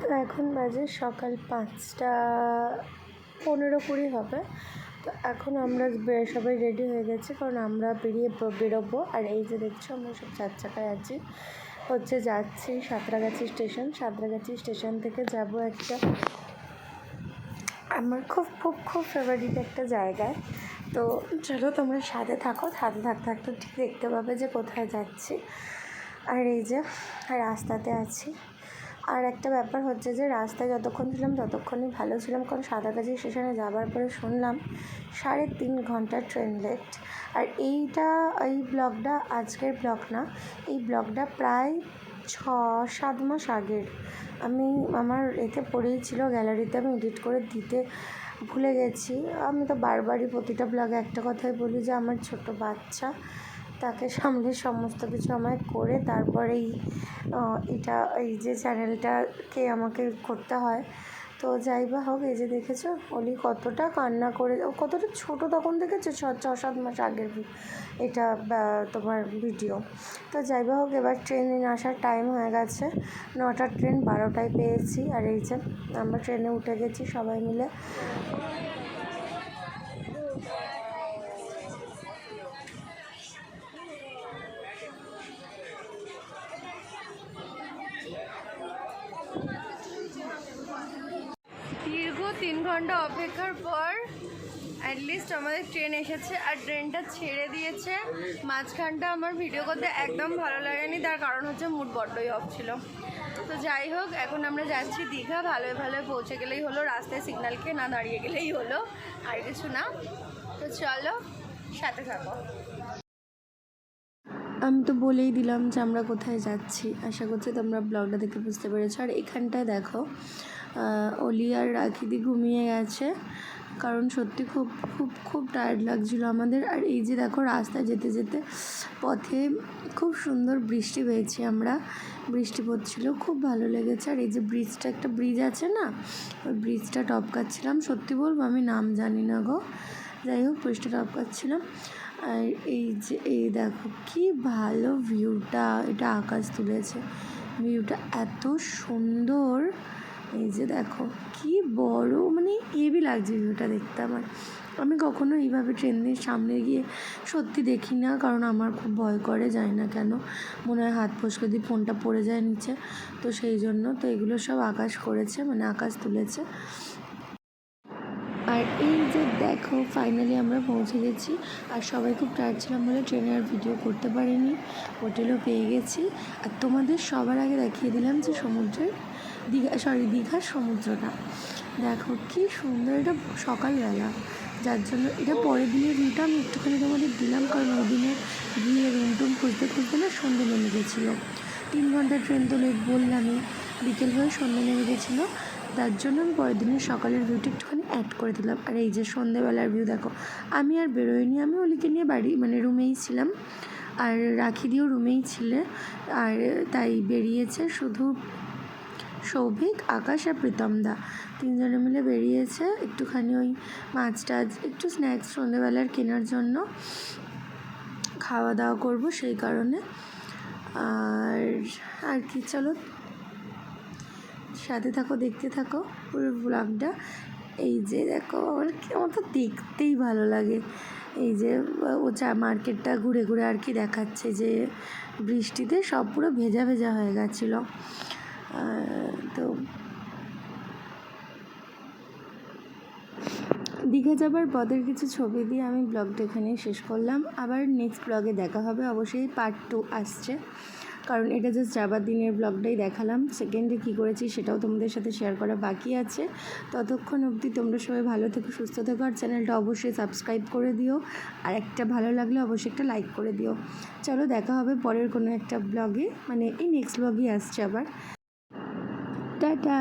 তো এখন বাজে সকাল পাঁচটা পনেরো কুড়ি হবে। তো এখন আমরা সবাই রেডি হয়ে গেছি কারণ আমরা বেরিয়ে বেরোবো। আর এই যে দেখছ, আমরা সব চার চাকায় আছি। হচ্ছে যাচ্ছি সাঁতরাগাছি স্টেশন। সাঁতরাগাছি স্টেশন থেকে যাব একটা আমার খুব খুব খুব ফেভারিট একটা জায়গায়। তো চলো তোমরা সাথে থাকো। সাথে থাকতে থাকতে ঠিক দেখতে পাবে যে কোথায় যাচ্ছি। আর এই যে রাস্তাতে আছি। আর একটা ব্যাপার হচ্ছে যে রাস্তায় যতক্ষণ ছিলাম ততক্ষণই ভালো ছিলাম, কারণ সাঁতরাগাছি স্টেশনে যাবার পরে শুনলাম সাড়ে তিন ঘণ্টা ট্রেন লেট। আর এইটা, এই ব্লগটা আজকের ব্লগ না, এই ব্লগটা প্রায় ছ, সাত মাস আগের। আমি, আমার এতে পড়েই ছিল গ্যালারিতে আমি এডিট করে দিতে ভুলে গেছি। আমি তো বারবারই প্রতিটা ব্লগে একটা কথাই বলি যে আমার ছোট বাচ্চা তাকে সামলে সমস্ত কিছু আমায় করে তারপরেই এটা, এই যে চ্যানেলটাকে আমাকে করতে হয়। তো যাই বা হোক, এই যে দেখেছ, অলি কতটা কান্না করে কতটা ছোট তখন দেখেছ? ছ ছ, সাত মাস আগের এটা তোমার ভিডিও। তো যাই বা হোক, এবার ট্রেনে আসার টাইম হয়ে গেছে। নটার ট্রেন বারোটায় পেয়েছি। আর এই যে, আমরা ট্রেনে উঠে গেছি সবাই মিলে। ঘণ্টা অপেক্ষার পর অ্যাটলিস্ট আমাদের ট্রেন এসেছে আর ট্রেনটা ছেড়ে দিয়েছে। মাঝখানটা আমার ভিডিও করতে একদম ভালো লাগেনি, তার কারণ হচ্ছে মুড বড্ডই অফ ছিল। তো যাই হোক, এখন আমরা যাচ্ছি দীঘা ভালোই ভালোই পৌঁছে গেলেই হলো, রাস্তায় সিগন্যালকে না দাঁড়িয়ে গেলেই হলো, আর কিছু না। তো চলো, সাথে থাকো। আমি তো বলেই দিলাম যে আমরা কোথায় যাচ্ছি। আশা করছি তোমরা ব্লগটা দেখে বুঝতে পেরেছ। আর এখানটায় দেখো অলি আর রাখিদি ঘুমিয়ে গেছে। কারণ সত্যি খুব খুব খুব টায়ার্ড লাগছিল আমাদের। আর এই যে দেখো, রাস্তায় যেতে যেতে পথে খুব সুন্দর বৃষ্টি পেয়েছি আমরা। বৃষ্টি পড়ছিল, খুব ভালো লেগেছে। আর এই যে ব্রিজটা একটা ব্রিজ আছে না? ওই ব্রিজটা টপকাচ্ছিলাম। সত্যি বলব, আমি নাম জানি না গো। যাই হোক ব্রিজটা টপকাচ্ছিলাম। আর এই যে, এই দেখো, কি ভালো ভিউটা এটা আকাশ তুলেছে। ভিউটা এত সুন্দর। এই যে দেখো, কি বড় মানে হেভি লাগছে ভিউটা দেখতে আমার। আমি কখনো এইভাবে ট্রেনের সামনে গিয়ে সত্যি দেখি না, কারণ আমার খুব ভয় করে যায় না কেন। মনে হয় হাত ফসকে দিয়ে ফোনটা পড়ে যায় নিচে। তো সেই জন্য তো এগুলো সব আকাশ করেছে মানে আকাশ তুলেছে। আর এই যে দেখো ফাইনালি আমরা পৌঁছে গেছি। আর সবাই খুব টায়ার্ড ছিলাম বলে ট্রেনে আর ভিডিও করতে পারিনি। হোটেলও পেয়ে গেছি। আর তোমাদের সবার আগে দেখিয়ে দিলাম যে সমুদ্রের দীঘা সরি দীঘার সমুদ্রটা। দেখো কি সুন্দর এটা সকালবেলা। যার জন্য এটা পরের দিনের ভিউটা আমি একটুখানি তোমাদের দিলাম কারণ ওই দিনে গিয়ে রুম টুম খুঁজতে খুঁজতে না সন্ধে নেমে গেছিল। তিন ঘণ্টা ট্রেন তো লেট বললামই, বিকেল হয়ে সন্ধে নেমে গেছিল। তার জন্য আমি পরের দিনের সকালের ভিউটা একটুখানি অ্যাড করে দিলাম। আর এই যে সন্ধেবেলার ভিউ দেখো, আমি আর বেরোইনি আমি অলিকে নিয়ে বাড়ি মানে রুমেই ছিলাম। আর রাখি দিয়েও রুমেই ছিলে, আর তাই বেরিয়েছে শুধু সৌভিক, আকাশ আর প্রীতমদা তিনজনে মিলে বেরিয়েছে একটুখানি ওই মাছ টাছ, একটু স্ন্যাক্স সন্ধেবেলার কেনার জন্য। খাওয়া দাওয়া করব সেই কারণে। আর আর কি চলো। সাথে থাকো, দেখতে থাকো পুরো ব্লগটা এই যে দেখো, আমার কি, আমার তো দেখতেই ভালো লাগে। এই যে, ও চা, মার্কেটটা ঘুরে ঘুরে আর কি দেখাচ্ছে যে বৃষ্টিতে সব পুরো ভেজা ভেজা হয়ে গেছিল। তো দীঘা যাবার পথের কিছু ছবি দিয়ে আমি ব্লগটা এখানেই শেষ করলাম। আবার নেক্সট ব্লগে দেখা হবে। অবশ্যই পার্ট টু আসছে। কারণ এটা জাস্ট যাবার দিনের ব্লগটাই দেখালাম। সেকেন্ডে কী করেছি সেটাও তোমাদের সাথে শেয়ার করা বাকি আছে। ততক্ষণ অবধি তোমরা সবাই ভালো থেকো, সুস্থ থেকো। আর চ্যানেলটা অবশ্যই সাবস্ক্রাইব করে দিও। আর একটা ভালো লাগলে অবশ্যই একটা লাইক করে দিও। চলো দেখা হবে পরের কোনো একটা ব্লগে মানে এই নেক্সট ব্লগই আসছে আবার। টাটা